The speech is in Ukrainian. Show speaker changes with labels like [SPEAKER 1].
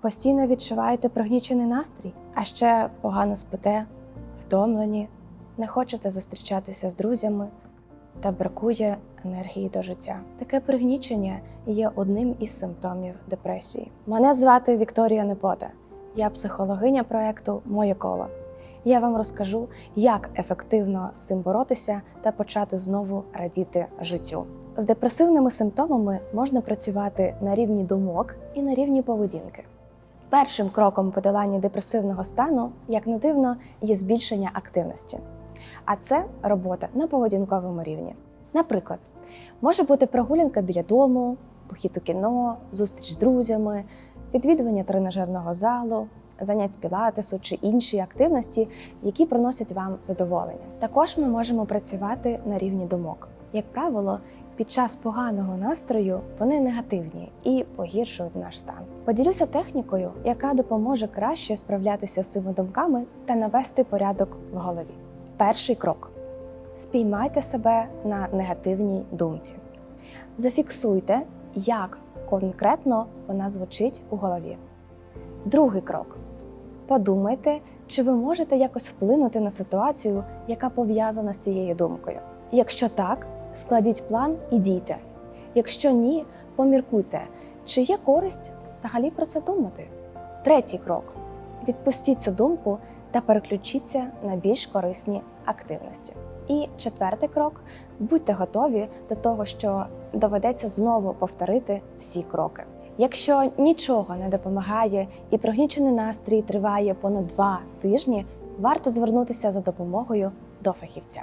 [SPEAKER 1] Постійно відчуваєте пригнічений настрій, а ще погано спите, втомлені, не хочете зустрічатися з друзями та бракує енергії до життя. Таке пригнічення є одним із симптомів депресії. Мене звати Вікторія Непота. Я психологиня проекту Моє коло. Я вам розкажу, як ефективно з цим боротися та почати знову радіти життю. З депресивними симптомами можна працювати на рівні думок і на рівні поведінки. Першим кроком подолання депресивного стану, як не дивно, є збільшення активності. А це робота на поведінковому рівні. Наприклад, може бути прогулянка біля дому, похід у кіно, зустріч з друзями, відвідування тренажерного залу, занять пілатесу чи інші активності, які приносять вам задоволення. Також ми можемо працювати на рівні думок. Як правило, під час поганого настрою вони негативні і погіршують наш стан. Поділюся технікою, яка допоможе краще справлятися з цими думками та навести порядок в голові. Перший крок: спіймайте себе на негативній думці. Зафіксуйте, як конкретно вона звучить у голові. Другий крок: подумайте, чи ви можете якось вплинути на ситуацію, яка пов'язана з цією думкою. Якщо так, складіть план і дійте. Якщо ні, поміркуйте, чи є користь взагалі про це думати. Третій крок: відпустіть цю думку та переключіться на більш корисні активності. І четвертий крок: будьте готові до того, що доведеться знову повторити всі кроки. Якщо нічого не допомагає і пригнічений настрій триває понад два тижні, варто звернутися за допомогою до фахівця.